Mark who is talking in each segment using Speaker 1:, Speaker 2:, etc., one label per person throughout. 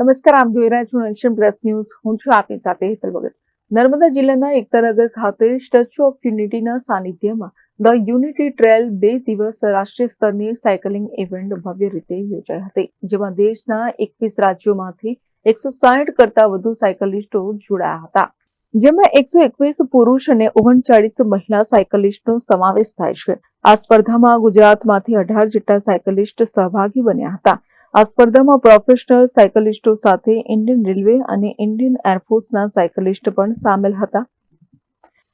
Speaker 1: નમસ્કાર, આપ જોઈ રહ્યા છો નેશન પ્રેસ ન્યૂઝ હું છું આપની સાથે હેતલ ભગત. નર્મદા જિલ્લાના એકતાનગર ખાતે સ્ટેચ્યુ ઓફ યુનિટીના સાનિધ્યમાં ધ યુનિટી ટ્રેલ બે દિવસ રાષ્ટ્રીય સ્તરની સાયકલિંગ ઇવેન્ટ ભવ્ય રીતે યોજાઈ હતી, જેમાં દેશના એકવીસ રાજ્યોમાંથી એકસો સાહીઠ કરતા વધુ સાયકલિસ્ટો જોડાયા હતા. જેમાં એકસો એકવીસ પુરુષ અને ઓગણચાળીસ મહિલા સાયકલિસ્ટનો સમાવેશ થાય છે. આ સ્પર્ધામાં ગુજરાતમાંથી અઢાર જેટલા સાયકલિસ્ટ સહભાગી બન્યા હતા. આ સ્પર્ધામાં પ્રોફેશનલ સાયકલિસ્ટો સાથે ઇન્ડિયન રેલવે અને ઇન્ડિયન એરફોર્સના સાયકલિસ્ટ પણ સામેલ હતા.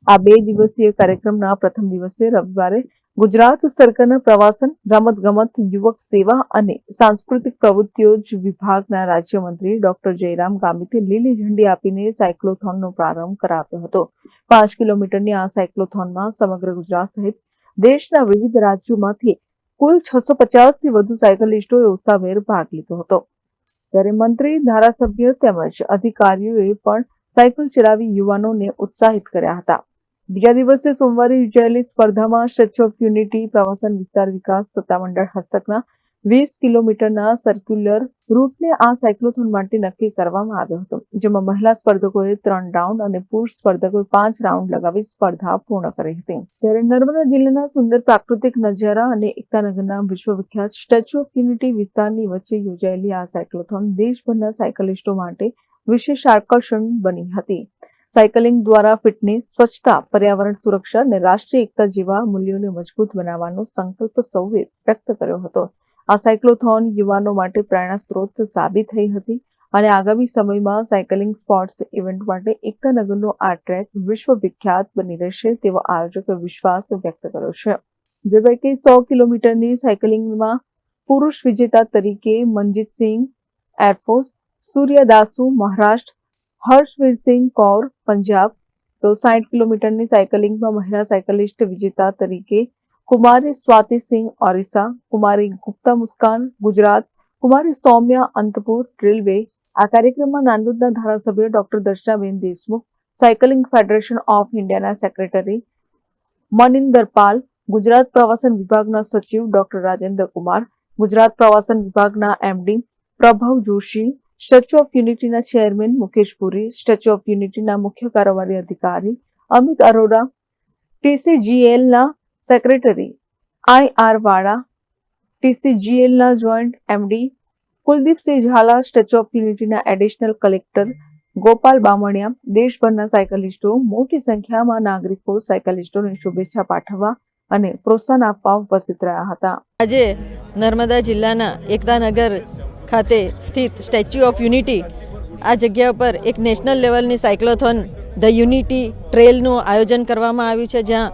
Speaker 1: આ બે દિવસીય કાર્યક્રમના પ્રથમ દિવસે રવિવારે ગુજરાત સરકારના પ્રવાસન, રમતગમત, યુવક સેવા અને સાંસ્કૃતિક પ્રવૃત્તિઓ જ વિભાગના રાજ્યમંત્રી ડોક્ટર જયરામ ગામિતે લીલી ઝંડી આપીને સાયક્લોથોનનો પ્રારંભ કરાવ્યો હતો. પાંચ કિલોમીટરની આ સાયક્લોથોનમાં સમગ્ર ગુજરાત સહિત દેશના વિવિધ રાજ્યોમાંથી કુલ છસો પચાસથી વધુ સાયકલિસ્ટોએ ઉત્સાહભેર ભાગ લીધો હતો. ત્યારે મંત્રી, ધારાસભ્ય તેમજ અધિકારીઓએ પણ સાયકલ ચલાવી યુવાનોને ઉત્સાહિત કર્યા હતા. બીજા દિવસે સોમવારે યોજાયેલી સ્પર્ધામાં સ્ટેચ્યુ ઓફ યુનિટી, પ્રવાસન વિસ્તાર વિકાસ, સત્તામંડળ હસ્તકના વીસ કિલોમીટરના સર્ક્યુલર રૂટને આ સાયક્લોથોન માટે નક્કી કરવામાં આવ્યો હતો, જેમાં મહિલા સ્પર્ધકોએ ત્રણ રાઉન્ડ અને પુરુષ સ્પર્ધકોએ પાંચ રાઉન્ડ લગાવી સ્પર્ધા પૂર્ણ કરી હતી. ત્યારે નર્મદા જિલ્લાના સુંદર પ્રાકૃતિક નજારા અને એકતાનગરના વિશ્વવિખ્યાત સ્ટેચ્યુ ઓફ યુનિટી વિસ્તારની વચ્ચે યોજાયેલી આ સાયક્લોથોન દેશભરના સાયકલિસ્ટો માટે વિશેષ આકર્ષણ બની હતી. સાયકલિંગ દ્વારા ફિટનેસ સ્વચ્છતા, પર્યાવરણ સુરક્ષા અને રાષ્ટ્રીય એકતા જેવા મૂલ્યોને મજબૂત બનાવવાનો સંકલ્પ સૌએ વ્યક્ત કર્યો હતો. આ સાયક્લોથોન યુવાનો માટે પ્રેરણા સ્ત્રોત સાબિત થઈ હતી અને આગામી સમયમાં સાયકલિંગ સ્પોર્ટ્સ ઇવેન્ટ માટે એકતાનગરનો આ ટ્રેક વિશ્વ વિખ્યાત બની રહેશે તેવો આયોજકે વિશ્વાસ વ્યક્ત કર્યો છે. જે પૈકી સો કિલોમીટરની સાયકલિંગમાં પુરુષ વિજેતા તરીકે મનજીતસિંહ એરફોર્સ, સૂર્યદાસુ મહારાષ્ટ્ર હર્ષવીરસિંહ કૌર, પંજાબ, તો સાઠ કિલોમીટરની સાયકલિંગમાં મહિલા સાયકલિસ્ટ વિજેતા તરીકે કુમારી સ્વાતિસિંહ ઓરિસ્સા, કુમારી ગુપ્તા મુસ્કાન, ગુજરાત, કુમારી સૌમ્યા અંતપુર, રેલવે, આ કાર્યક્રમમાં નાંદોદના ધારાસભ્ય doctor Darshnaben Deshmukh, cycling federation of ઇન્ડિયાના સેક્રેટરી મનિંદર પાલ, ગુજરાત પ્રવાસન વિભાગના સચિવ ડોક્ટર રાજેન્દ્ર કુમાર, ગુજરાત પ્રવાસન વિભાગના MD Prabhav Joshi, statue of યુનિટીના chairman Mukesh Puri, statue of યુનિટીના મુખ્ય કારોબારી અધિકારી અમિત અરોરા, ટીસીજીએલના સેક્રેટરી, આઈ આર વાળા ટીસીજીએલના joint MD Kuldipsinh Zala, statue of યુનિટીના એડિશનલ કલેક્ટર, ગોપાલ બામણિયા, દેશભરના સાયકલિસ્ટો, મોટી સંખ્યામાં નાગરિકો, સાયકલિસ્ટોને શુભેચ્છા પાઠવવા અને પ્રોત્સાહન આપવા ઉપસ્થિત રહ્યા હતા.
Speaker 2: આજે નર્મદા જિલ્લાના એકતાનગર ખાતે સ્થિત સ્ટેચ્યુ ઓફ યુનિટી, આ જગ્યા પર એક નેશનલ લેવલની સાયક્લોથોન ધ યુનિટી ટ્રેલનું આયોજન કરવામાં આવ્યું છે, જ્યાં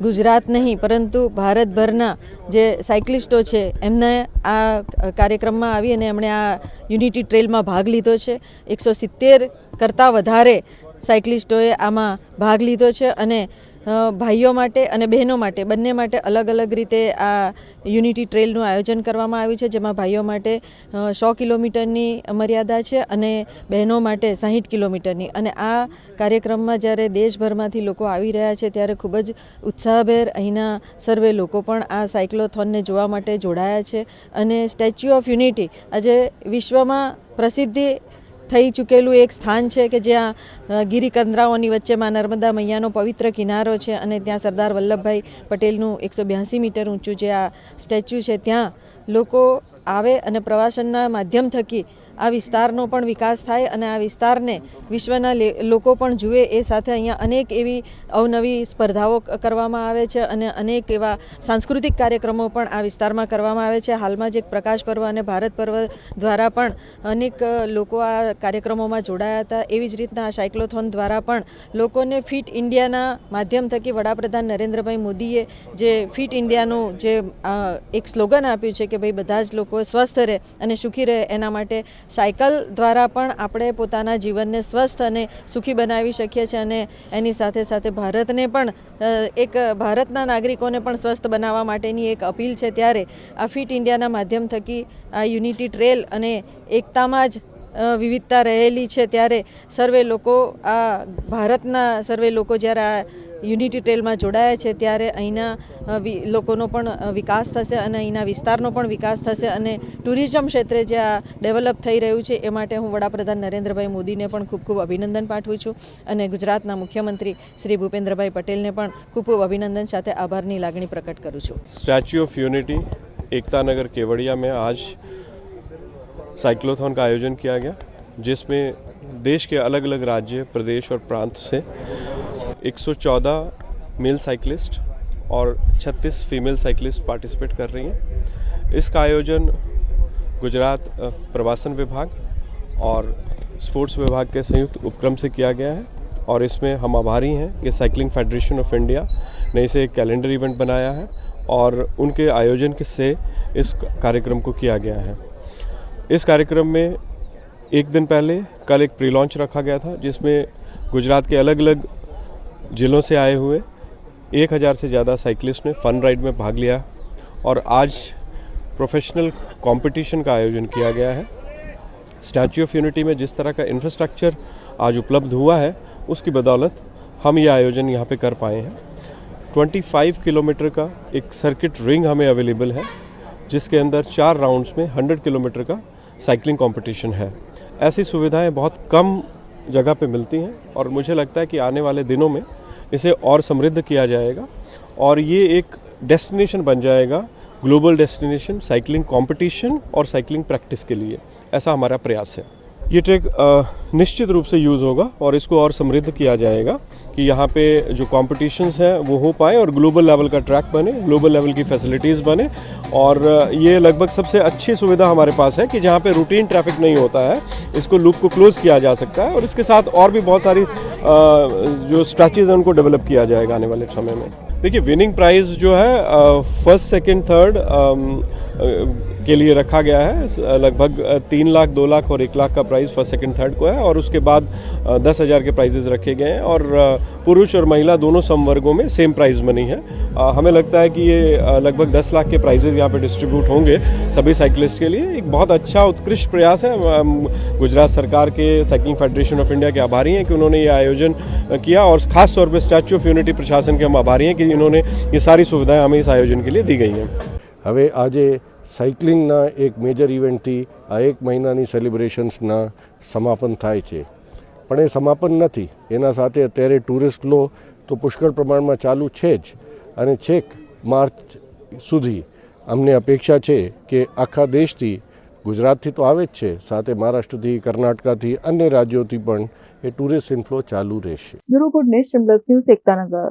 Speaker 2: ગુજરાત નહીં, પરંતુ ભારતભરના જે સાયકલિસ્ટો છે, એમને આ કાર્યક્રમમાં આવી અને એમણે આ યુનિટી ટ્રેલમાં ભાગ લીધો છે. એકસો સિત્તેર કરતાં વધારે સાયકલિસ્ટોએ આમાં ભાગ લીધો છે અને ભાઈઓ માટે અને બહેનો માટે, બંને માટે અલગ અલગ રીતે આ યુનિટી ટ્રેલનું આયોજન કરવામાં આવ્યું છે, જેમાં ભાઈઓ માટે સો કિલોમીટરની મર્યાદા છે અને બહેનો માટે સાહીઠ કિલોમીટરની. અને આ કાર્યક્રમમાં જ્યારે દેશભરમાંથી લોકો આવી રહ્યા છે, ત્યારે ખૂબ જ ઉત્સાહભેર અહીંના સર્વે લોકો પણ આ સાયક્લોથોનને જોવા માટે જોડાયા છે. અને સ્ટેચ્યુ ઓફ યુનિટી આજે વિશ્વમાં પ્રસિદ્ધિ થઈ ચૂકેલું એક સ્થાન છે કે જ્યાં ગિરિકંદરાઓની વચ્ચેમાં નર્મદા મૈયાનો પવિત્ર કિનારો છે અને ત્યાં સરદાર વલ્લભભાઈ પટેલનું એકસો બ્યાસી મીટર ઊંચું જે આ સ્ટેચ્યુ છે, ત્યાં લોકો આવે અને પ્રવાસનના માધ્યમ થકી આ વિસ્તારનો પણ વિકાસ થાય અને આ વિસ્તારને વિશ્વના લોકો પણ જુએ એ સાથે અહીંયા અનેક એવી અવનવી સ્પર્ધાઓ કરવામાં આવે છે અને અનેક એવા સાંસ્કૃતિક કાર્યક્રમો પણ આ વિસ્તારમાં કરવામાં આવે છે. હાલમાં જ એક પ્રકાશ પર્વ અને ભારત પર્વ દ્વારા પણ અનેક લોકો આ કાર્યક્રમોમાં જોડાયા હતા. એવી જ રીતના આ સાયક્લોથોન દ્વારા પણ લોકોને ફિટ ઇન્ડિયાના માધ્યમ થકી વડાપ્રધાન નરેન્દ્રભાઈ મોદીએ જે ફિટ ઇન્ડિયાનું જે એક સ્લોગન આપ્યું છે કે ભાઈ બધા જ લોકો સ્વસ્થ રહે અને સુખી રહે એના માટે સાયકલ દ્વારા પણ આપણે પોતાના જીવનને સ્વસ્થ અને સુખી બનાવી શકીએ છીએ અને એની સાથે સાથે ભારતને પણ એક ભારતના નાગરિકોને પણ સ્વસ્થ બનાવવા માટેની એક અપીલ છે. ત્યારે આ ફિટ ઇન્ડિયાના માધ્યમ થકી આ યુનિટી ટ્રેલ અને એકતામાં જ વિવિધતા રહેલી છે. ત્યારે સર્વે લોકો આ ભારતના, સર્વે લોકો જ્યારે આ યુનિટી ટ્રેલમાં જોડાયા છે ત્યારે અહીંના અ, વિ- લોકોનો પણ અ, વિકાસ થશે અને અહીંના વિસ્તારનો પણ વિકાસ થશે અને ટુરિઝમ ક્ષેત્રે જે આ ડેવલપ થઈ રહ્યું છે એ માટે હું વડાપ્રધાન નરેન્દ્રભાઈ મોદીને પણ ખૂબ ખૂબ અભિનંદન પાઠવું છું અને ગુજરાતના મુખ્યમંત્રી શ્રી ભૂપેન્દ્રભાઈ પટેલને પણ ખૂબ ખૂબ અભિનંદન સાથે આભારની લાગણી પ્રકટ કરું છું
Speaker 3: Statue of Unity Ekta Nagar Kevadia में आज साइक्लोथॉन का आयोजन किया गया जिसमें देश के अलग अलग राज्य प्रदेश और प्रांत से 114 मेल साइकिलिस्ट और 36 फीमेल साइकिलिस्ट पार्टिसिपेट कर रही हैं। इसका आयोजन गुजरात प्रवासन विभाग और स्पोर्ट्स विभाग के संयुक्त उपक्रम से किया गया है और इसमें हम आभारी हैं कि साइकिलिंग फेडरेशन ऑफ़ इंडिया ने इसे एक कैलेंडर इवेंट बनाया है और उनके आयोजन के से इस कार्यक्रम को किया गया है। इस कार्यक्रम में एक दिन पहले कल एक प्री लॉन्च रखा गया था, जिसमें गुजरात के अलग अलग ज़िलों से आए हुए। एक हज़ार से ज़्यादा साइकिलिस्ट ने फन राइड में भाग लिया और आज प्रोफेशनल कंपटीशन का आयोजन किया गया है। स्टैच्यू ऑफ़ यूनिटी में जिस तरह का इंफ्रास्ट्रक्चर आज उपलब्ध हुआ है, उसकी बदौलत हम ये आयोजन यहाँ पे कर पाए हैं। 25 किलोमीटर का एक सर्किट रिंग हमें अवेलेबल है, जिसके अंदर चार राउंड्स में 100 किलोमीटर का साइकिलिंग कंपटीशन है। ऐसी सुविधाएँ बहुत कम जगह पे मिलती हैं और मुझे लगता है कि आने वाले दिनों में इसे और समृद्ध किया जाएगा और ये एक डेस्टिनेशन बन जाएगा ग्लोबल डेस्टिनेशन साइकिलिंग कंपटीशन और साइकिलिंग प्रैक्टिस के लिए ऐसा हमारा प्रयास है ये ट्रैक निश्चित रूप से यूज़ होगा और इसको और समृद्ध किया जाएगा कि यहाँ पे जो कॉम्पिटिशन्स हैं, वो हो पाए और ग्लोबल लेवल का ट्रैक बने ग्लोबल लेवल की फैसिलिटीज़ बने और ये लगभग सबसे अच्छी सुविधा हमारे पास है कि जहाँ पे रूटीन ट्रैफ़िक नहीं होता है, इसको लूप को क्लोज़ किया जा सकता है और इसके साथ और भी बहुत सारी जो स्ट्रैचेज हैं, उनको डेवलप किया जाएगा आने वाले समय में। देखिए विनिंग प्राइज़ जो है फ़र्स्ट सेकेंड थर्ड के लिए रखा गया है। लगभग तीन लाख, दो लाख और एक लाख का प्राइस फ़र्स्ट सेकंड थर्ड को है और उसके बाद दस हज़ार के प्राइजेज रखे गए हैं और पुरुष और महिला दोनों संवर्गों में सेम प्राइस बनी है। हमें लगता है कि ये लगभग दस लाख के प्राइजेज यहाँ पर डिस्ट्रीब्यूट होंगे सभी साइकिलिस्ट के लिए। एक बहुत अच्छा उत्कृष्ट प्रयास है। गुजरात सरकार के साइकिलिंग फेडरेशन ऑफ़ इंडिया के आभारी हैं कि उन्होंने ये आयोजन किया और खास तौर पे स्टैचू ऑफ़ यूनिटी प्रशासन के हम आभारी हैं कि इन्होंने ये सारी सुविधाएँ हमें इस आयोजन के लिए दी गई हैं।
Speaker 4: हमें आज સાયકલિંગના એક મેજર ઇવેન્ટથી આ એક મહિનાની સેલિબ્રેશન્સના સમાપન થાય છે. પણ એ સમાપન નથી. એના સાથે અત્યારે ટુરિસ્ટ લો તો પુષ્કળ પ્રમાણમાં ચાલુ છે જ. અને છેક માર્ચ સુધી અમને અપેક્ષા છે કે આખા દેશથી ગુજરાતથી તો આવે જ છે. સાથે મહારાષ્ટ્રથી, કર્ણાટકાથી, અન્ય રાજ્યોથી પણ એ ટુરિસ્ટ ઇન્ફ્લો ચાલુ રહેશે.
Speaker 1: એકતાનગર